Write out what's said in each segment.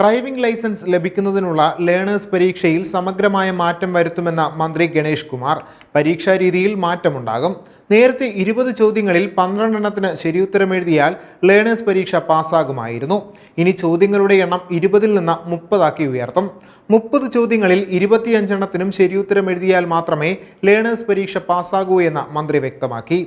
Driving licence ലഭിക്കുന്നതിനുള്ള learners പരീക്ഷയിൽ സമഗ്രമായ മാറ്റം വരുത്തുമെന്ന മന്ത്രി ഗണേഷ് കുമാർ. പരീക്ഷാ രീതിയിൽ മാറ്റമുണ്ടാകും. നേരത്തെ ഇരുപത് ചോദ്യങ്ങളിൽ പന്ത്രണ്ടെണ്ണത്തിന് ശരിയുത്തരം എഴുതിയാൽ ലേണേഴ്സ് പരീക്ഷ പാസ്സാകുമായിരുന്നു. ഇനി ചോദ്യങ്ങളുടെ എണ്ണം ഇരുപതിൽ നിന്ന് മുപ്പതാക്കി ഉയർത്തും. മുപ്പത് ചോദ്യങ്ങളിൽ ഇരുപത്തിയഞ്ചെണ്ണത്തിനും ശരിയുത്തരം എഴുതിയാൽ മാത്രമേ ലേണേഴ്സ് പരീക്ഷ പാസ്സാകൂ എന്ന് മന്ത്രി വ്യക്തമാക്കി.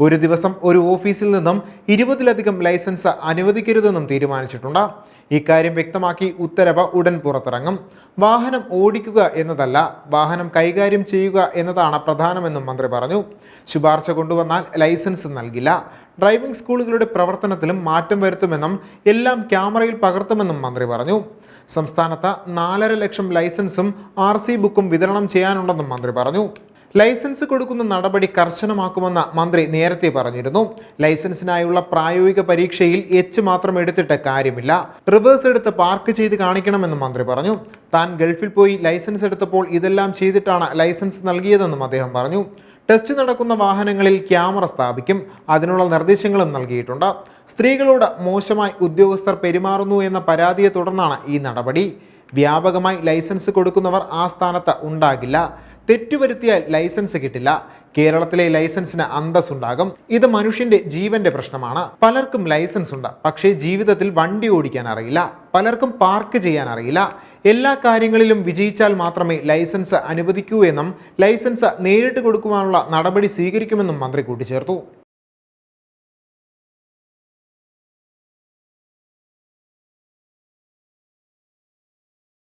ഒരു ദിവസം ഒരു ഓഫീസിൽ നിന്നും ഇരുപതിലധികം ലൈസൻസ് അനുവദിക്കരുതെന്നും തീരുമാനിച്ചിട്ടുണ്ട്. ഇക്കാര്യം വ്യക്തമാക്കി ഉത്തരവ് ഉടൻ പുറത്തിറങ്ങും. വാഹനം ഓടിക്കുക എന്നതല്ല വാഹനം കൈകാര്യം ചെയ്യുക എന്നതാണ് പ്രധാനമെന്നും മന്ത്രി പറഞ്ഞു. ശുപാർശ കൊണ്ടുവന്നാൽ ലൈസൻസ് നൽകില്ല. ഡ്രൈവിംഗ് സ്കൂളുകളുടെ പ്രവർത്തനത്തിലും മാറ്റം വരുത്തുമെന്നും എല്ലാം ക്യാമറയിൽ പകർത്തുമെന്നും മന്ത്രി പറഞ്ഞു. സംസ്ഥാനത്ത് നാലര ലക്ഷം ലൈസൻസും ആർ ബുക്കും വിതരണം ചെയ്യാനുണ്ടെന്നും മന്ത്രി പറഞ്ഞു. ലൈസൻസ് കൊടുക്കുന്ന നടപടി കർശനമാക്കുമെന്ന് മന്ത്രി നേരത്തെ പറഞ്ഞിരുന്നു. ലൈസൻസിനായുള്ള പ്രായോഗിക പരീക്ഷയിൽ എച്ച് മാത്രം എടുത്തിട്ട് കാര്യമില്ല. റിവേഴ്സ് എടുത്ത് പാർക്ക് ചെയ്ത് കാണിക്കണമെന്നും മന്ത്രി പറഞ്ഞു. താൻ ഗൾഫിൽ പോയി ലൈസൻസ് എടുത്തപ്പോൾ ഇതെല്ലാം ചെയ്തിട്ടാണ് ലൈസൻസ് നൽകിയതെന്നും അദ്ദേഹം പറഞ്ഞു. ടെസ്റ്റ് നടക്കുന്ന വാഹനങ്ങളിൽ ക്യാമറ സ്ഥാപിക്കും. അതിനുള്ള നിർദ്ദേശങ്ങളും നൽകിയിട്ടുണ്ട്. സ്ത്രീകളോട് മോശമായി ഉദ്യോഗസ്ഥർ പെരുമാറുന്നു എന്ന പരാതിയെ തുടർന്നാണ് ഈ നടപടി. വ്യാപകമായി ലൈസൻസ് കൊടുക്കുന്നവർ ആ സ്ഥാനത്ത് ഉണ്ടാകില്ല. തെറ്റുവരുത്തിയാൽ ലൈസൻസ് കിട്ടില്ല. കേരളത്തിലെ ലൈസൻസിന് അന്തസ്സുണ്ടാകും. ഇത് മനുഷ്യന്റെ ജീവന്റെ പ്രശ്നമാണ്. പലർക്കും ലൈസൻസ് ഉണ്ട്. പക്ഷേ ജീവിതത്തിൽ വണ്ടി ഓടിക്കാൻ അറിയില്ല. പലർക്കും പാർക്ക് ചെയ്യാൻ അറിയില്ല. എല്ലാ കാര്യങ്ങളിലും വിജയിച്ചാൽ മാത്രമേ ലൈസൻസ് അനുവദിക്കൂ എന്നും ലൈസൻസ് നേരിട്ട് കൊടുക്കുവാനുള്ള നടപടി സ്വീകരിക്കുമെന്നും മന്ത്രി കൂട്ടിച്ചേർത്തു.